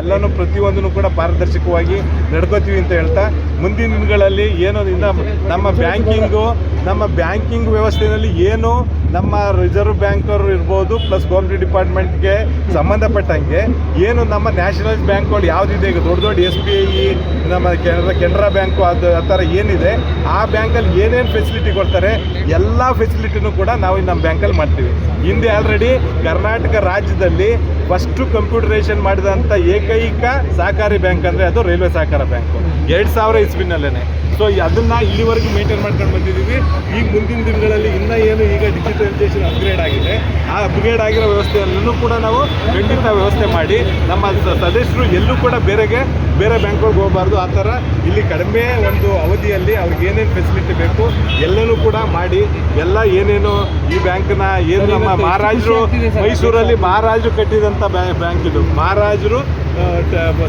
ಎಲ್ಲನೂ ಪ್ರತಿಯೊಂದನ್ನು ಕೂಡ ಪಾರದರ್ಶಕವಾಗಿ ನಡ್ಕೋತೀವಿ ಅಂತ ಹೇಳ್ತಾ, ಮುಂದಿನ ದಿನಗಳಲ್ಲಿ ಏನು ಇನ್ನ ನಮ್ಮ ಬ್ಯಾಂಕಿಂಗು, ನಮ್ಮ ಬ್ಯಾಂಕಿಂಗ್ ವ್ಯವಸ್ಥೆಯಲ್ಲಿ ಏನು ನಮ್ಮ ರಿಸರ್ವ್ ಬ್ಯಾಂಕರು ಇರ್ಬೋದು, ಪ್ಲಸ್ ಗೌರ್ಮೆಂಟ್ ಡಿಪಾರ್ಟ್ಮೆಂಟ್ಗೆ ಸಂಬಂಧಪಟ್ಟಂಗೆ ಏನು ನಮ್ಮ ನ್ಯಾಷನಲ್ ಬ್ಯಾಂಕ್ಗಳು ಯಾವುದಿದೆ, ಈಗ ದೊಡ್ಡ ದೊಡ್ಡ ಎಸ್ ಬಿ ಐ, ನಮ್ಮ ಕೆನರಾ ಕೆನರಾ ಬ್ಯಾಂಕು ಅದು ಆ ಥರ ಏನಿದೆ, ಆ ಬ್ಯಾಂಕಲ್ಲಿ ಏನೇನು ಫೆಸಿಲಿಟಿ ಕೊಡ್ತಾರೆ, ಎಲ್ಲ ಫೆಸಿಲಿಟಿನೂ ಕೂಡ ನಾವು ನಮ್ಮ ಬ್ಯಾಂಕಲ್ಲಿ ಮಾಡ್ತೀವಿ. ಹಿಂದೆ ಆಲ್ರೆಡಿ ಕರ್ನಾಟಕ ರಾಜ್ಯದಲ್ಲಿ ಫಸ್ಟು ಕಂಪ್ಯೂಟರೇಷನ್ ಮಾಡಿದಂಥ ಏಕೈಕ ಸಹಕಾರಿ ಬ್ಯಾಂಕ್ ಅಂದರೆ ಅದು ರೈಲ್ವೆ ಸಹಕಾರ ಬ್ಯಾಂಕು. ಎರಡು ಸಾವಿರ ಇಸ್ವಿನಲ್ಲೇ ಸೊ ಅದನ್ನು ಇಲ್ಲಿವರೆಗೂ ಮೇಂಟೈನ್ ಮಾಡ್ಕೊಂಡು ಬಂದಿದ್ದೀವಿ. ಈಗ ಮುಂದಿನ ದಿನಗಳಲ್ಲಿ ಇನ್ನೂ ಏನು ಈಗ ಡಿಜಿಟಲೈಸೇಷನ್ ಅಪ್ಗ್ರೇಡ್ ಆಗಿದೆ ಆ ಅಪ್ಗ್ರೇಡ್ ಆಗಿರೋ ವ್ಯವಸ್ಥೆಯಲ್ಲೂ ಕೂಡ ನಾವು ಖಂಡಿತ ವ್ಯವಸ್ಥೆ ಮಾಡಿ ನಮ್ಮ ಸದಸ್ಯರು ಎಲ್ಲೂ ಕೂಡ ಬೇರೆಗೆ ಬೇರೆ ಬ್ಯಾಂಕ್ಗಳಿಗೆ ಹೋಗಬಾರ್ದು. ಆ ಥರ ಇಲ್ಲಿ ಕಡಿಮೆ ಒಂದು ಅವಧಿಯಲ್ಲಿ ಅವ್ರಿಗೆ ಏನೇನು ಫೆಸಿಲಿಟಿ ಬೇಕು ಎಲ್ಲನೂ ಕೂಡ ಮಾಡಿ ಎಲ್ಲ ಏನೇನು ಈ ಬ್ಯಾಂಕ್ನ ಏನು ನಮ್ಮ ಮಹಾರಾಜರು ಮೈಸೂರಲ್ಲಿ ಮಹಾರಾಜರು ಕಟ್ಟಿದಂಥ ಬ್ಯಾಂಕ್ ಇದು. ಮಹಾರಾಜರು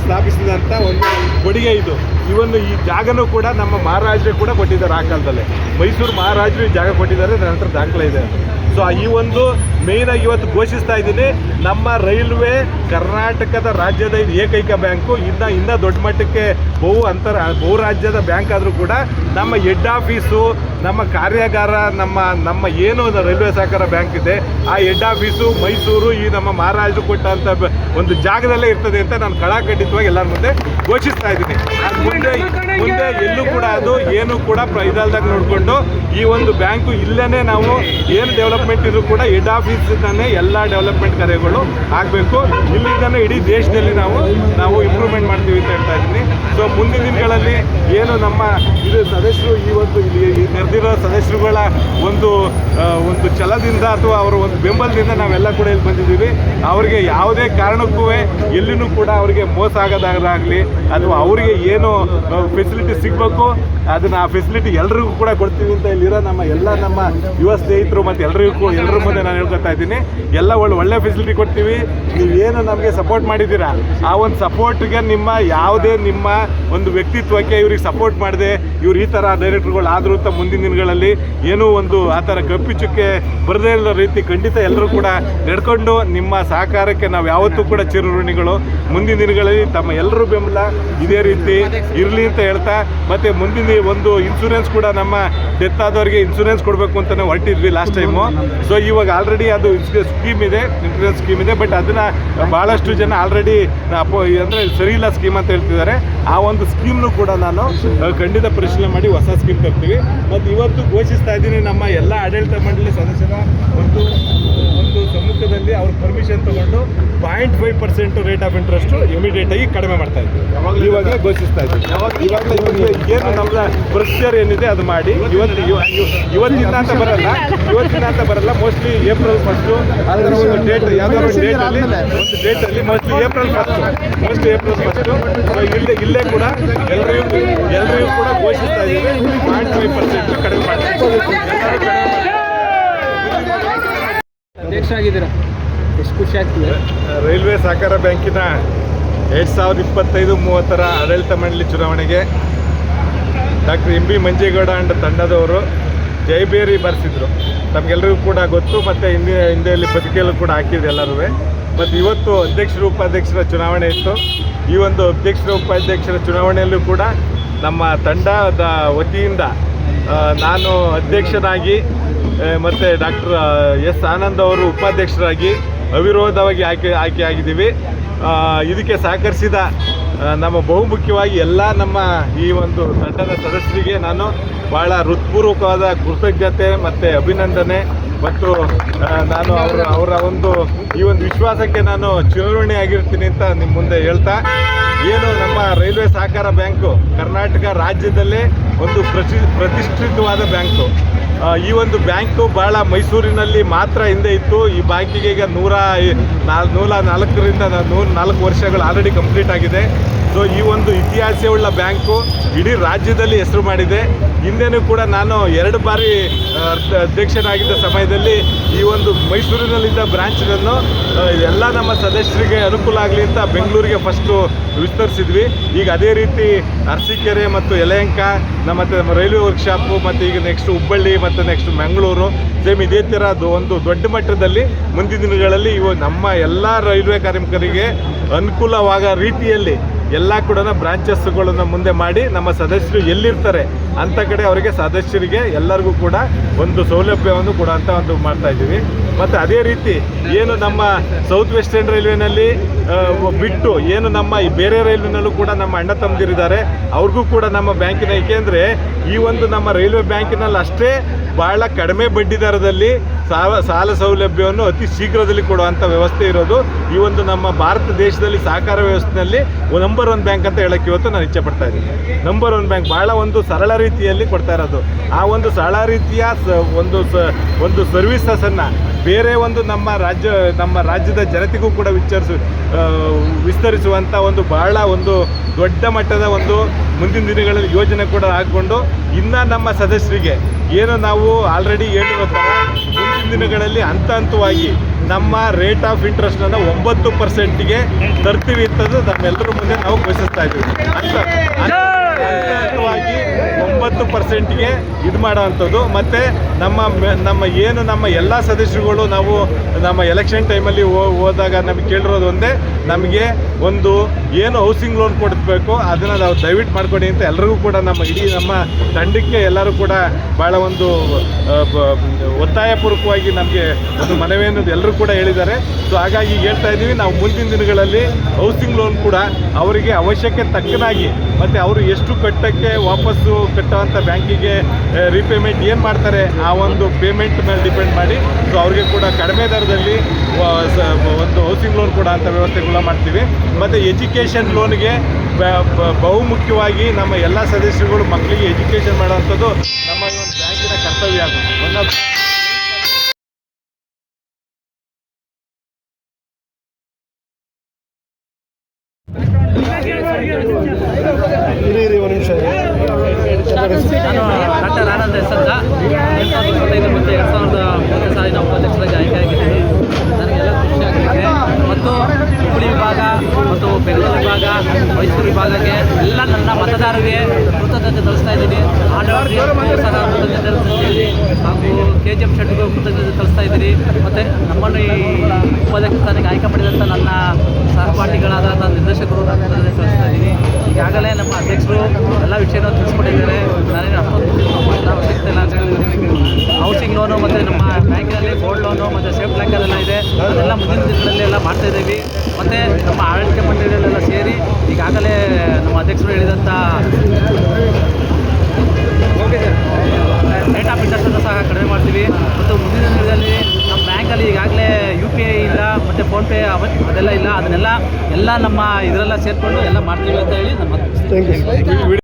ಸ್ಥಾಪಿಸಿದಂಥ ಒಂದು ಕೊಡುಗೆ ಇದು. ಇವನ್ನು ಈ ಜಾಗನೂ ಕೂಡ ನಮ್ಮ ಮಹಾರಾಜರು ಕೂಡ ಕೊಟ್ಟಿದ್ದಾರೆ ಆ ಕಾಲದಲ್ಲಿ. ಮೈಸೂರು ಮಹಾರಾಜರು ಈ ಜಾಗ ಕೊಟ್ಟಿದ್ದಾರೆ ನಂತರ ದಾಖಲೆ ಇದೆ ಸೊ ಈ ಒಂದು ಆಗಿ ಇವತ್ತು ಘೋಷಿಸ್ತಾ ಇದ್ದೀನಿ. ನಮ್ಮ ರೈಲ್ವೆ ಕರ್ನಾಟಕದ ರಾಜ್ಯದ ಇದು ಏಕೈಕ ಬ್ಯಾಂಕು ಇನ್ನ ಇನ್ನ ದೊಡ್ಡ ಮಟ್ಟಕ್ಕೆ ಬಹು ಅಂತರ, ಬಹು ರಾಜ್ಯದ ಬ್ಯಾಂಕ್ ಆದರೂ ಕೂಡ ನಮ್ಮ ಹೆಡ್ ಆಫೀಸು ನಮ್ಮ ಕಾರ್ಯಾಗಾರ, ನಮ್ಮ ನಮ್ಮ ಏನು ರೈಲ್ವೆ ಸಹಕಾರ ಬ್ಯಾಂಕ್ ಇದೆ, ಆ ಹೆಡ್ ಆಫೀಸು ಮೈಸೂರು, ಈ ನಮ್ಮ ಮಹಾರಾಜರು ಕೊಟ್ಟಂಥ ಒಂದು ಜಾಗದಲ್ಲೇ ಇರ್ತದೆ ಅಂತ ನಾನು ಕಳಾಖಂಡಿತವಾಗಿ ಎಲ್ಲರ ಮುಂದೆ ಘೋಷಿಸ್ತಾ ಇದ್ದೀನಿ. ಮುಂದೆ ಮುಂದೆ ಎಲ್ಲೂ ಕೂಡ ಅದು ಏನು ಕೂಡ ಇದಲ್ದಾಗ ನೋಡಿಕೊಂಡು ಈ ಒಂದು ಬ್ಯಾಂಕು ಇಲ್ಲೇ ನಾವು ಏನು ಡೆವಲಪ್ಮೆಂಟ್ ಇದ್ರು ಕೂಡ ಹೆಡ್ ಆಫೀಸಿಂದನೇ ಎಲ್ಲ ಡೆವಲಪ್ಮೆಂಟ್ ಕಾರ್ಯಗಳು ಆಗಬೇಕು. ಇಲ್ಲಿಂದನೇ ಇಡೀ ದೇಶದಲ್ಲಿ ನಾವು ನಾವು ಇಂಪ್ರೂವ್ಮೆಂಟ್ ಮಾಡ್ತೀವಿ ಅಂತ ಹೇಳ್ತಾ ಇದ್ದೀನಿ. ಸೊ ಮುಂದಿನ ದಿನಗಳಲ್ಲಿ ಏನು ನಮ್ಮ ಇದು ಸದಸ್ಯರು ಈ ಒಂದು ಇಲ್ಲಿ ನೆರೆದಿರೋ ಸದಸ್ಯರುಗಳ ಒಂದು ಒಂದು ಛಲದಿಂದ ಅಥವಾ ಅವರ ಒಂದು ಬೆಂಬಲದಿಂದ ನಾವೆಲ್ಲ ಕೂಡ ಇಲ್ಲಿ ಬಂದಿದ್ದೀವಿ. ಅವರಿಗೆ ಯಾವುದೇ ಕಾರಣಕ್ಕೂ ಎಲ್ಲಿನೂ ಕೂಡ ಅವರಿಗೆ ಮೋಸ ಆಗೋದಾಗಲಿ ಅಥವಾ ಅವರಿಗೆ ಏನು ಫೆಸಿಲಿಟಿ ಸಿಗಬೇಕು, ಅದನ್ನು ಆ ಫೆಸಿಲಿಟಿ ಎಲ್ರಿಗೂ ಕೂಡ ಕೊಡ್ತೀವಿ ಅಂತ ಇಲ್ಲಿರೋ ನಮ್ಮ ಎಲ್ಲ ನಮ್ಮ ಯುವ ಸ್ನೇಹಿತರು ಮತ್ತು ಎಲ್ರಿಗೂ ಎಲ್ಲರ ಮುಂದೆ ನಾನು ಹೇಳ್ಕೊತಾ ಇದ್ದೀನಿ. ಎಲ್ಲ ಒಳ್ಳೆ ಒಳ್ಳೆ ಫೆಸಿಲಿಟಿ ಕೊಡ್ತೀವಿ. ನೀವು ಏನು ನಮಗೆ ಸಪೋರ್ಟ್ ಮಾಡಿದ್ದೀರಾ? ಆ ಒಂದು ಸಪೋರ್ಟ್ಗೆ ನಿಮ್ಮ ಯಾವುದೇ, ನಿಮ್ಮ ಒಂದು ವ್ಯಕ್ತಿತ್ವಕ್ಕೆ ಇವ್ರಿಗೆ ಸಪೋರ್ಟ್ ಮಾಡಿದೆ. ಇವ್ರು ಈ ಥರ ಡೈರೆಕ್ಟ್ರುಗಳು ಆದರೂ ಅಂತ ಮುಂದಿನ ದಿನಗಳಲ್ಲಿ ಏನೂ ಒಂದು ಆ ಥರ ಕಪ್ಪಿಚುಕ್ಕೆ ಬರದೇ ಇರೋ ರೀತಿ ಖಂಡಿತ ಎಲ್ಲರೂ ಕೂಡ ನಡ್ಕೊಂಡು ನಿಮ್ಮ ಸಹಕಾರಕ್ಕೆ ನಾವು ಯಾವತ್ತೂ ಕೂಡ ಚಿರಋಣಿಗಳು. ಮುಂದಿನ ದಿನಗಳಲ್ಲಿ ತಮ್ಮ ಎಲ್ಲರೂ ಬೆಂಬಲ, ಇದೇ ರೀತಿ ಇರಲಿ ಅಂತ ಹೇಳ್ತಾ, ಮತ್ತು ಮುಂದಿನ ಒಂದು ಇನ್ಸೂರೆನ್ಸ್ ಕೂಡ ನಮ್ಮ ಡೆತ್ ಆದವರಿಗೆ ಇನ್ಸೂರೆನ್ಸ್ ಕೊಡಬೇಕು ಅಂತಲೇ ಹೊರಟಿದ್ವಿ ಲಾಸ್ಟ್ ಟೈಮು ಸೊ ಇವಾಗ ಆಲ್ರೆಡಿ ಅದು ಸ್ಕೀಮ್ ಇದೆ ಇನ್ಸೂರೆನ್ಸ್ ಸ್ಕೀಮ್ ಇದೆ ಬಟ್ ಅದನ್ನು ಭಾಳಷ್ಟು ಜನ ಆಲ್ರೆಡಿ ಅಂದರೆ ಸರಿ ಇಲ್ಲ ಸ್ಕೀಮ್ ಅಂತ ಹೇಳ್ತಿದ್ದಾರೆ. ಆ ಒಂದು ಸ್ಕೀಮ್ನು ಕೂಡ ನಾನು ಖಂಡಿತ ಪರಿಶೀಲನೆ ಮಾಡಿ ಹೊಸ ಸ್ಕೀಮ್ ತರ್ತೀವಿ. ಮತ್ತು ಇವತ್ತು ಘೋಷಿಸ್ತಾ ಇದ್ದೀನಿ ನಮ್ಮ ಎಲ್ಲ ಆಡಳಿತ ಮಂಡಳಿ ಸದಸ್ಯರ ಒಂದು ಒಂದು ಸಮ್ಮುಖದಲ್ಲಿ ಅವ್ರ ಪರ್ಮಿಷನ್ ತಗೊಂಡು point five percent rate of interest immediate ಆಗಿ ಕಡಿಮೆ ಮಾಡ್ತಾ ಇದ್ದೀವಿ ಇವಾಗ ಘೋಷಿಸ್ತಾ ಇದ್ದೀವಿ. ಇವಾಗಲೇ ಇವಾಗ ಏನು ನಮ್ಮ ಪ್ರೊಸೀಜರ್ ಏನಿದೆ ಅದು ಮಾಡಿ. ಇವತ್ತು ಇವ- ಇವ- ಇವತ್ತಿನ ಅಂತ ಬರಲ್ಲ. ಇವತ್ತಿನ ಅಂತ ಬರಲ್ಲ. ಮೋಸ್ಟ್ಲಿ ಏಪ್ರಿಲ್ ಫಸ್ಟು ಅದರ ಒಂದು ಡೇಟ್ ಯಾವ್ದಾದ್ರು ಒಂದು ಡೇಟಲ್ಲಿ ಒಂದು ಡೇಟಲ್ಲಿ mostly April first mostly April first ಇಲ್ಲೇ ಇಲ್ಲೇ ಕೂಡ ಎಲ್ಲರಿಗೂ ಎಲ್ಲರಿಗೂ ಕೂಡ ಘೋಷಿಸ್ತಾ ಇದ್ದೀವಿ ಪಾಯಿಂಟ್ ಫೈವ್ ಪರ್ಸೆಂಟ್ ಕಡಿಮೆ ಮಾಡ್ತೀವಿ. ಎಲ್ಲರೂ ಕಡಿಮೆ ಮಾಡಿ. ಅಧ್ಯಕ್ಷ ಆಗಿದ್ದೀರಾ? ಎಷ್ಟು ಖುಷಿ ಆಗ್ತಿದೆ. ರೈಲ್ವೆ ಸಹಕಾರ ಬ್ಯಾಂಕಿನ ಎರಡು ಸಾವಿರದ ಇಪ್ಪತ್ತೈದು ಮೂವತ್ತರ ಆಡಳಿತ ಮಂಡಳಿ ಚುನಾವಣೆಗೆ doctor M B Manjegowda and ತಂಡದವರು ಜೈಬೇರಿ ಬರೆಸಿದ್ರು. ನಮಗೆಲ್ಲರಿಗೂ ಕೂಡ ಗೊತ್ತು ಮತ್ತು ಹಿಂದೆ ಹಿಂದೆಯಲ್ಲಿ ಪತ್ರಿಕೆಯಲ್ಲೂ ಕೂಡ ಹಾಕಿದ್ರು ಎಲ್ಲರೂ ಮತ್ತು ಇವತ್ತು ಅಧ್ಯಕ್ಷರು ಉಪಾಧ್ಯಕ್ಷರ ಚುನಾವಣೆ ಇತ್ತು. ಈ ಒಂದು ಅಧ್ಯಕ್ಷರ ಉಪಾಧ್ಯಕ್ಷರ ಚುನಾವಣೆಯಲ್ಲೂ ಕೂಡ ನಮ್ಮ ತಂಡದ ವತಿಯಿಂದ ನಾನು ಅಧ್ಯಕ್ಷನಾಗಿ ಮತ್ತು ಡಾಕ್ಟರ್ ಎಸ್ ಆನಂದ್ ಅವರು ಉಪಾಧ್ಯಕ್ಷರಾಗಿ ಅವಿರೋಧವಾಗಿ ಆಯ್ಕೆ ಆಯ್ಕೆ ಆಗಿದ್ದೀವಿ ಇದಕ್ಕೆ ಸಹಕರಿಸಿದ ನಮ್ಮ ಬಹುಮುಖ್ಯವಾಗಿ ಎಲ್ಲ ನಮ್ಮ ಈ ಒಂದು ತಂಡದ ಸದಸ್ಯರಿಗೆ ನಾನು ಭಾಳ ಹೃತ್ಪೂರ್ವಕವಾದ ಕೃತಜ್ಞತೆ ಮತ್ತು ಅಭಿನಂದನೆ. ಮತ್ತು ನಾನು ಅವರ ಅವರ ಒಂದು, ಈ ಒಂದು ವಿಶ್ವಾಸಕ್ಕೆ ನಾನು ಚಿರಋಣಿ ಆಗಿರ್ತೀನಿ ಅಂತ ನಿಮ್ಮ ಮುಂದೆ ಹೇಳ್ತಾ, ಏನು ನಮ್ಮ ರೈಲ್ವೆ ಸಹಕಾರ ಬ್ಯಾಂಕು ಕರ್ನಾಟಕ ರಾಜ್ಯದಲ್ಲೇ ಒಂದು ಪ್ರತಿ, ಪ್ರತಿಷ್ಠಿತವಾದ ಬ್ಯಾಂಕು. ಈ ಒಂದು ಬ್ಯಾಂಕು ಭಾಳ ಮೈಸೂರಿನಲ್ಲಿ ಮಾತ್ರ ಹಿಂದೆ ಇತ್ತು. ಈ ಬ್ಯಾಂಕಿಗೆ ಈಗ ನೂರ ನೂರ ನಾಲ್ಕರಿಂದ ನೂರ ನಾಲ್ಕು ವರ್ಷಗಳು ಆಲ್ರೆಡಿ ಕಂಪ್ಲೀಟ್ ಆಗಿದೆ. ಸೊ ಈ ಒಂದು ಇತಿಹಾಸವುಳ್ಳ ಬ್ಯಾಂಕು ಇಡೀ ರಾಜ್ಯದಲ್ಲಿ ಹೆಸರು ಮಾಡಿದೆ. ಹಿಂದೆನೂ ಕೂಡ ನಾನು ಎರಡು ಬಾರಿ ಅಧ್ಯಕ್ಷನಾಗಿದ್ದ ಸಮಯದಲ್ಲಿ ಈ ಒಂದು ಮೈಸೂರಿನಲ್ಲಿದ್ದ ಬ್ರಾಂಚನ್ನು ಎಲ್ಲ ನಮ್ಮ ಸದಸ್ಯರಿಗೆ ಅನುಕೂಲ ಆಗಲಿ ಅಂತ ಬೆಂಗಳೂರಿಗೆ ಫಸ್ಟು ವಿಸ್ತರಿಸಿದ್ವಿ. ಈಗ ಅದೇ ರೀತಿ ಅರಸೀಕೆರೆ ಮತ್ತು ಯಲಹಂಕ, ನಮ್ಮ ಮತ್ತೆ ನಮ್ಮ ರೈಲ್ವೆ ವರ್ಕ್ಶಾಪು ಮತ್ತು ಈಗ ನೆಕ್ಸ್ಟ್ ಹುಬ್ಬಳ್ಳಿ ಮತ್ತು ನೆಕ್ಸ್ಟ್ ಮಂಗಳೂರು ಸೇಮ್ ಇದೇ ಥರ ಒಂದು ದೊಡ್ಡ ಮಟ್ಟದಲ್ಲಿ ಮುಂದಿನ ದಿನಗಳಲ್ಲಿ ಇವು ನಮ್ಮ ಎಲ್ಲ ರೈಲ್ವೆ ಕಾರ್ಮಿಕರಿಗೆ ಅನುಕೂಲವಾಗ ರೀತಿಯಲ್ಲಿ ಎಲ್ಲ ಕೂಡ ಬ್ರಾಂಚಸ್ಗಳನ್ನು ಮುಂದೆ ಮಾಡಿ ನಮ್ಮ ಸದಸ್ಯರು ಎಲ್ಲಿರ್ತಾರೆ ಅಂಥ ಕಡೆ ಅವರಿಗೆ ಸದಸ್ಯರಿಗೆ ಎಲ್ಲರಿಗೂ ಕೂಡ ಒಂದು ಸೌಲಭ್ಯವನ್ನು ಕೂಡ ಅಂತ ಒಂದು ಮಾಡ್ತಾ ಇದ್ದೀವಿ. ಮತ್ತು ಅದೇ ರೀತಿ ಏನು ನಮ್ಮ ಸೌತ್ ವೆಸ್ಟರ್ನ್ ರೈಲ್ವೆನಲ್ಲಿ ಬಿಟ್ಟು ಏನು ನಮ್ಮ ಈ ಬೇರೆ ರೈಲ್ವೆನಲ್ಲೂ ಕೂಡ ನಮ್ಮ ಅಣ್ಣ ತಮ್ಮದಿರಿದ್ದಾರೆ. ಅವ್ರಿಗೂ ಕೂಡ ನಮ್ಮ ಬ್ಯಾಂಕಿನ ಏಕೆಂದರೆ ಈ ಒಂದು ನಮ್ಮ ರೈಲ್ವೆ ಬ್ಯಾಂಕಿನಲ್ಲಿ ಅಷ್ಟೇ ಬಹಳ ಕಡಿಮೆ ಬಡ್ಡಿ ದರದಲ್ಲಿ ಸಾಲ ಸಾಲ ಸೌಲಭ್ಯವನ್ನು ಅತಿ ಶೀಘ್ರದಲ್ಲಿ ಕೊಡುವಂಥ ವ್ಯವಸ್ಥೆ ಇರೋದು ಈ ಒಂದು ನಮ್ಮ ಭಾರತ ದೇಶದಲ್ಲಿ ಸಹಕಾರ ವ್ಯವಸ್ಥೆಯಲ್ಲಿ ನಂಬರ್ ಒನ್ ಬ್ಯಾಂಕ್ ಅಂತ ಹೇಳಕ್ಕೆ ಇವತ್ತು ನಾನು ಇಚ್ಛೆ ಪಡ್ತಾ ಇದ್ದೀನಿ. ನಂಬರ್ ಒನ್ ಬ್ಯಾಂಕ್ ಬಹಳ ಒಂದು ಸರಳ ರೀತಿಯಲ್ಲಿ ಕೊಡ್ತಾ ಇರೋದು. ಆ ಒಂದು ಸರಳ ರೀತಿಯ ಸ, ಒಂದು ಸ, ಒಂದು ಸರ್ವಿಸಸನ್ನು ಬೇರೆ ಒಂದು ನಮ್ಮ ರಾಜ್ಯ, ನಮ್ಮ ರಾಜ್ಯದ ಜನತೆಗೂ ಕೂಡ ವಿಚಾರಿಸು ವಿಸ್ತರಿಸುವಂಥ ಒಂದು ಬಹಳ ಒಂದು ದೊಡ್ಡ ಮಟ್ಟದ ಒಂದು ಮುಂದಿನ ದಿನಗಳಲ್ಲಿ ಯೋಜನೆ ಕೂಡ ಹಾಕ್ಕೊಂಡು ಇನ್ನು ನಮ್ಮ ಸದಸ್ಯರಿಗೆ ಏನು ನಾವು ಆಲ್ರೆಡಿ ಹೇಳಿರೋ ಥರ ದಿನಗಳಲ್ಲಿ ಹಂತ ಹಂತವಾಗಿ ನಮ್ಮ ರೇಟ್ ಆಫ್ ಇಂಟ್ರೆಸ್ಟನ್ನು ಒಂಬತ್ತು ಪರ್ಸೆಂಟ್ಗೆ ತರ್ತೀವಿ ಅಂತದ್ದು ನಮ್ಮೆಲ್ಲರ ಮುಂದೆ ನಾವು ಘೋಷಿಸ್ತಾ ಇದ್ದೀವಿ. ಅಂತ ಹಂತ ಹಂತವಾಗಿ ಒಂಬತ್ತು ಪರ್ಸೆಂಟ್ಗೆ ಇದು ಮಾಡೋವಂಥದ್ದು. ಮತ್ತು ನಮ್ಮ ನಮ್ಮ ಏನು ನಮ್ಮ ಎಲ್ಲ ಸದಸ್ಯರುಗಳು ನಾವು ನಮ್ಮ ಎಲೆಕ್ಷನ್ ಟೈಮಲ್ಲಿ ಹೋದಾಗ ನಮಗೆ ಕೇಳಿರೋದು ಒಂದೇ ನಮಗೆ ಒಂದು ಏನು ಹೌಸಿಂಗ್ ಲೋನ್ ಕೊಡಬೇಕು, ಅದನ್ನು ನಾವು ದಯವಿಟ್ಟು ಮಾಡಿಕೊಡಿ ಅಂತ ಎಲ್ಲರಿಗೂ ಕೂಡ ನಮ್ಮ ಇಡೀ ನಮ್ಮ ತಂಡಕ್ಕೆ ಎಲ್ಲರೂ ಕೂಡ ಭಾಳ ಒಂದು ಒತ್ತಾಯಪೂರ್ವಕವಾಗಿ ನಮಗೆ ಒಂದು ಮನವಿಯನ್ನು ಎಲ್ಲರೂ ಕೂಡ ಹೇಳಿದ್ದಾರೆ. ಸೊ ಹಾಗಾಗಿ ಹೇಳ್ತಾ ಇದ್ದೀವಿ, ನಾವು ಮುಂದಿನ ದಿನಗಳಲ್ಲಿ ಹೌಸಿಂಗ್ ಲೋನ್ ಕೂಡ ಅವರಿಗೆ ಅವಶ್ಯಕ್ಕೆ ತಕ್ಕನಾಗಿ ಮತ್ತು ಅವರು ಎಷ್ಟು ಕಟ್ಟಕ್ಕೆ ವಾಪಸ್ಸು ಕಟ್ಟುವಂಥ ಬ್ಯಾಂಕಿಗೆ ರೀಪೇಮೆಂಟ್ ಏನು ಮಾಡ್ತಾರೆ ಆ ಒಂದು ಪೇಮೆಂಟ್ ಮೇಲೆ ಡಿಪೆಂಡ್ ಮಾಡಿ ಸೊ ಅವ್ರಿಗೆ ಕೂಡ ಕಡಿಮೆ ದರದಲ್ಲಿ ಒಂದು ಹೌಸಿಂಗ್ ಲೋನ್ ಕೂಡ ಅಂತ ವ್ಯವಸ್ಥೆಗಳ ಮಾಡ್ತೀವಿ. ಮತ್ತು ಎಜುಕೇಷನ್ ಲೋನ್ಗೆ ಬಹುಮುಖ್ಯವಾಗಿ ನಮ್ಮ ಎಲ್ಲ ಸದಸ್ಯರುಗಳು ಮಕ್ಕಳಿಗೆ ಎಜುಕೇಷನ್ ಮಾಡೋವಂಥದ್ದು ನಮ್ಮ ಒಂದು ಬ್ಯಾಂಕಿನ ಕರ್ತವ್ಯ ಅದು. ಮೈಸೂರು ವಿಭಾಗಕ್ಕೆ ಎಲ್ಲ ನನ್ನ ಮತದಾರರಿಗೆ ಕೃತಜ್ಞತೆ ತಿಳಿಸ್ತಾ ಇದ್ದೀನಿ. ಹಾಗೂ ಕೆ ಜಿ ಎಫ್ ಶೆಟ್ಟಿಗೂ ಕೃತಜ್ಞತೆ ತಿಳಿಸ್ತಾ ಇದ್ದೀನಿ. ಮತ್ತು ನಮ್ಮನ್ನು ಈ ಉಪಾಧ್ಯಕ್ಷ ಸ್ಥಾನಕ್ಕೆ ಆಯ್ಕೆ ಮಾಡಿದಂಥ ನನ್ನ ಸಹಪಾಠಿಗಳಾದ ನನ್ನ ನಿರ್ದೇಶಕರು ನಾನು ತಳಿಸ್ತಾ ಇದ್ದೀನಿ. ಈಗಾಗಲೇ ನಮ್ಮ ಅಧ್ಯಕ್ಷರು ಎಲ್ಲ ವಿಷಯನೂ ತಿಳಿಸ್ಕೊಟ್ಟಿದ್ದಾರೆ. ನಾನೇನು ಅಷ್ಟೊಂದು ಹೌಸಿಂಗ್ ಲೋನು ಮತ್ತು ನಮ್ಮ ಲೋನು ಮತ್ತು ಸೇಫ್ ಬ್ಯಾಂಕರ್ ಎಲ್ಲ ಇದೆ. ಅದೆಲ್ಲ ಮುಂದಿನ ದಿನಗಳಲ್ಲಿ ಎಲ್ಲ ಮಾಡ್ತಾ ಇದ್ದೀವಿ. ಮತ್ತು ನಮ್ಮ ಆಡಳಿತ ಮಂಡಳಿಯಲ್ಲೆಲ್ಲ ಸೇರಿ ಈಗಾಗಲೇ ನಮ್ಮ ಅಧ್ಯಕ್ಷರು ಹೇಳಿದಂಥ ರೇಟ್ ಆಫ್ ಇಂಟ್ರೆಸ್ಟನ್ನು ಸಹ ಕಡಿಮೆ ಮಾಡ್ತೀವಿ. ಮತ್ತು ಮುಂದಿನ ದಿನದಲ್ಲಿ ನಮ್ಮ ಬ್ಯಾಂಕಲ್ಲಿ ಈಗಾಗಲೇ ಯು ಪಿ ಐ ಇಲ್ಲ, ಮತ್ತು ಫೋನ್ಪೇ ಅವ ಅದೆಲ್ಲ ಇಲ್ಲ. ಅದನ್ನೆಲ್ಲ ಎಲ್ಲ ನಮ್ಮ ಇದರೆಲ್ಲ ಸೇರಿಕೊಂಡು ಎಲ್ಲ ಮಾಡ್ತೀವಿ ಅಂತ ಹೇಳಿ ನಮ್ಮ